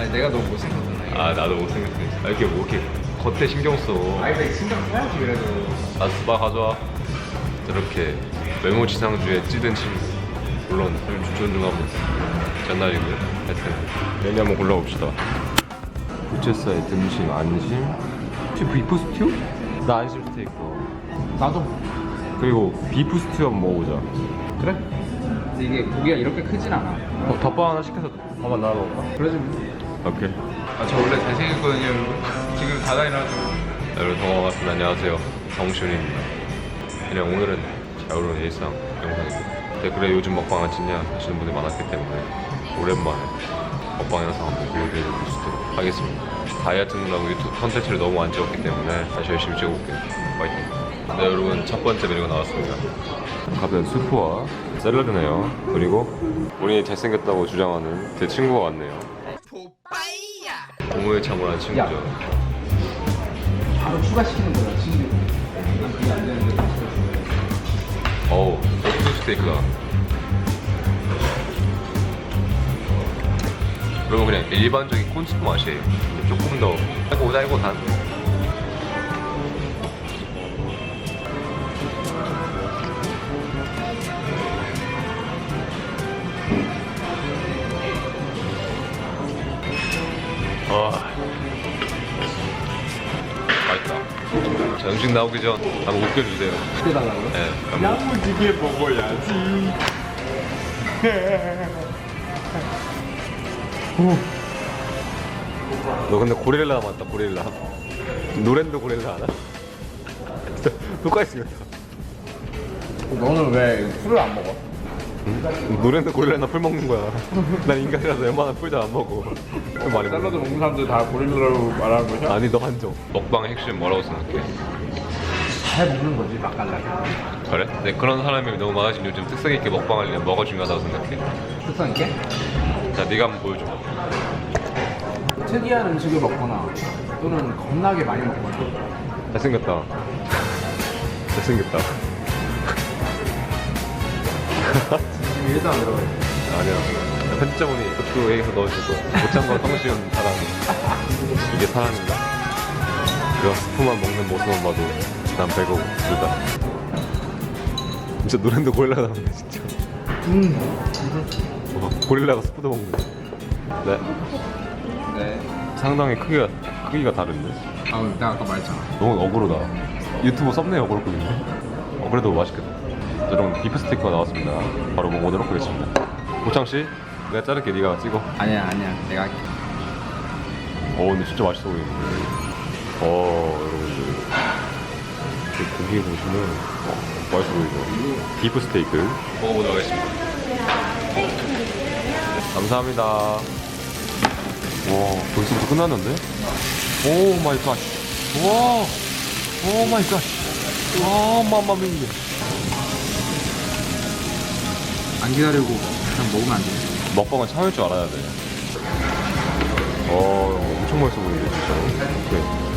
아니 내가 너무 못생겼잖아 아 나도 못생겼어 아, 이렇게 뭐 이렇게 겉에 신경 써. 아니 근데 신경 써야지 그래도. 아 스파 가져와. 저렇게 외모지상주의 찌든 친구 물론 좀 존중하고 전날이고요. 하여튼 메뉴 한번 골라봅시다. 부채살 등심 안심. 혹시 비프 스튜? 나 안심 스테이크 나도. 그리고 비프 스튜 한번 먹어보자. 그래? 근데 이게 고기가 이렇게 크진 않아. 어, 덮밥 하나 시켜서 한번 나눠 먹을까? 그러지 뭐. 오케이. 아 저 원래 잘생겼거든요 여러분. 지금 다 다니라고 여러분 반갑습니다. 안녕하세요. 성시훈입니다. 그냥 오늘은 자유로운 일상 영상이고 댓글에 요즘 먹방 안 찍냐 하시는 분들이 많았기 때문에 오랜만에 먹방 영상 한번 보여드릴 수 있도록 하겠습니다. 다이어트 누나고 유튜브 컨텐츠를 너무 안 찍었기 때문에 다시 열심히 찍어볼게요. 파이팅. 네 여러분 첫 번째 메뉴가 나왔습니다. 가벼운 수프와 샐러드네요. 그리고 본인이 잘생겼다고 주장하는 제 친구가 왔네요 고무에 참을한 친구죠 바로 추가시키는 거야 친구 난 그게 안 되는데 어우, 스테이크다. 그리고 그냥 일반적인 콘스프 맛이에요. 조금 더 달고 달고 단. 음식 나오기 전 한번 웃겨주세요. 해달라고요? 네, 한번 야무지게 먹어야지 너 근데 고릴라 맞다 고릴라 노랜드 고릴라 알아? 똑같이 생겼다 너는 왜 술을 안 먹어? 노랜드 고릴라나 풀 먹는 거야 난 인간이라서 웬만한 풀잘안 먹어 좀 많이 샐러드 먹는 사람들 다 고릴라로 말하는 것이야? 아니 너 한정 먹방 의 핵심 뭐라고 생각해? 잘 먹는 거지 맛깔나게 그래? 근데 그런 사람이 너무 많아진 요즘 특색 있게 먹방하려면 뭐가 중요하다고 생각해? 특성 있게? 자 네가 한번 보여줘 특이한 음식을 먹거나 또는 겁나게 많이 먹거나 잘생겼다 잘생겼다 지금 일도 안 들어가요 아니야 편집자분이 그쪽 얘기해서 넣어주고 못참과 성시운 사람 이게 사람인가? 그런 스프만 먹는 모습만 봐도 난 배가 고프다. 진짜 노랜드 고릴라 나오네 진짜. 음. 와, 고릴라가 스프도 먹네 네. 네. 상당히 크기가 크기가 다른데? 아, 내가 아까 말했잖아. 너무 어그로다. 유튜브 썸네일 어그로거든요 어 그래도 맛있겠다. 자, 여러분 비프 스테이크가 나왔습니다. 바로 먹어보도록 하겠습니다. 고창씨 내가 자를게. 네가 찍어. 아니야, 아니야. 내가 할게. 어 근데 진짜 맛있어 보이는데 어 여러분들 이 고기 보시면 어, 맛있어 보이죠 비프 스테이크 먹어보도록 하겠습니다 감사합니다 와 벌써부터 끝났는데? 오 마이 갓 와, 오 마이 갓 아, 마마미야 안 기다리고 그냥 먹으면 안 돼. 먹방은 참을 줄 알아야 돼. 어, 엄청 맛있어 보이는데, 진짜로. 오케이.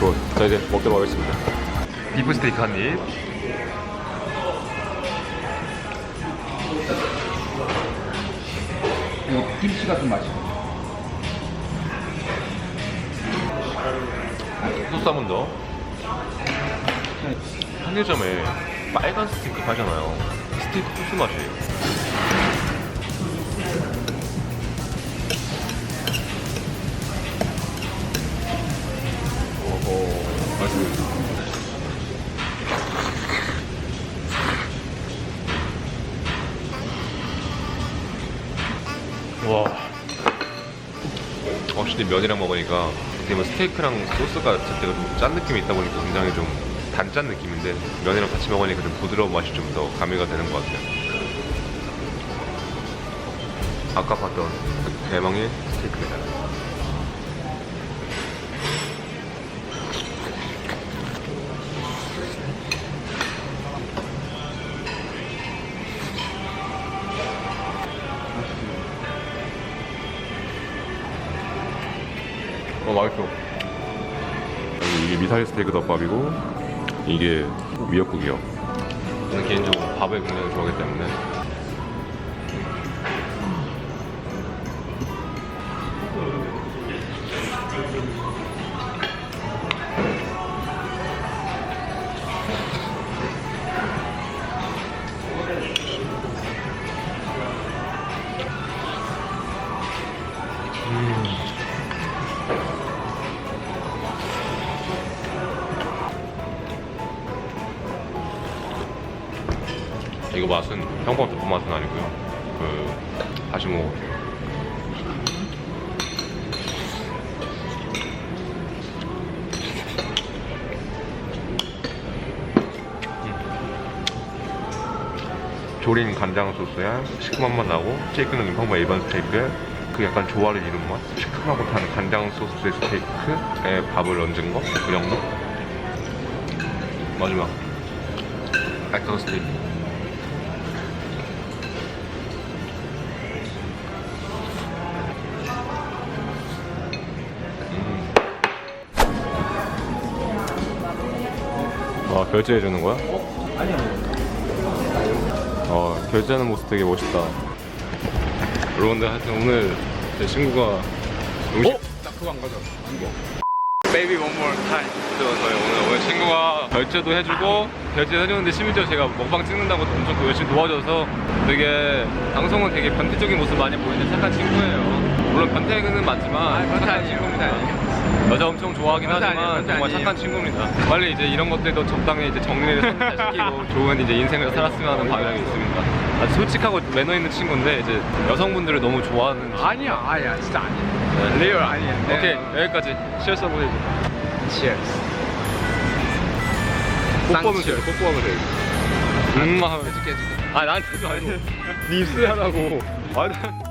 굿. 자, 이제 먹도록 하겠습니다. 비프 스테이크 한 입. 이거 김치가 좀 맛있어. 소스 한 번 더. 편의점에 빨간 스테이크 팔잖아요. 스테이크 소스 맛이에요. 와. 확실히 면이랑 먹으니까 이게 뭐 스테이크랑 소스가 자체가 좀 짠 느낌이 있다 보니까 굉장히 좀 단짠 느낌인데 면이랑 같이 먹으니까 좀 부드러운 맛이 좀 더 가미가 되는 것 같아요. 아까 봤던 그 대망의 스테이크입니다. 어 맛있어. 이게 미사일 스테이크 덮밥이고 이게 미역국이요. 저는 개인적으로 밥을 굉장히 좋아하기 때문에 이거 맛은 평범한 덮밥 맛은 아니고요. 그 다시 먹어. 조린 간장 소스에 시큼한 맛 나고 스테이크는 평범한 일반 스테이크에 그 약간 조화를 이룬 맛 시큼하고 탄 간장 소스의 스테이크에 밥을 얹은 거그 정도 마지막 액터 스테이크 결제해 주는 거야? 아니야. 어 결제하는 모습 되게 멋있다. 여러분들 하여튼 오늘 제 친구가 음식 어? 딱 그거 안 가져. 이거. Baby one more time. 저희 오늘 오늘 친구가 결제도 해주고 결제도 해주는데 심지어 제가 먹방 찍는다고 엄청 또 열심히 도와줘서 되게 방송은 되게 변태적인 모습 많이 보이는데 착한 친구예요. 물론 변태는 맞지만 착한 친구입니다. 여자 엄청 좋아하긴 하지만 아니에요, 정말 아니에요. 착한 친구입니다. 빨리 이제 이런 것들도 적당히 이제 정리를 잘 시키고 좋은 이제 인생을 살았으면 하는 바람이 있습니다. 아주 솔직하고 매너 있는 친구인데 이제 여성분들을 너무 좋아하는 아니야, 아니야, 진짜 아니야. 네. 리얼 아니야. 오케이 여기까지 시어스 한번 해줘 Cheers. 뽀뽀하면. 돼 뽀뽀하면 돼 음, 하면 해줄게, 해줄게. 아 나한테도 아니고 네 입술에 하라고 아, 나-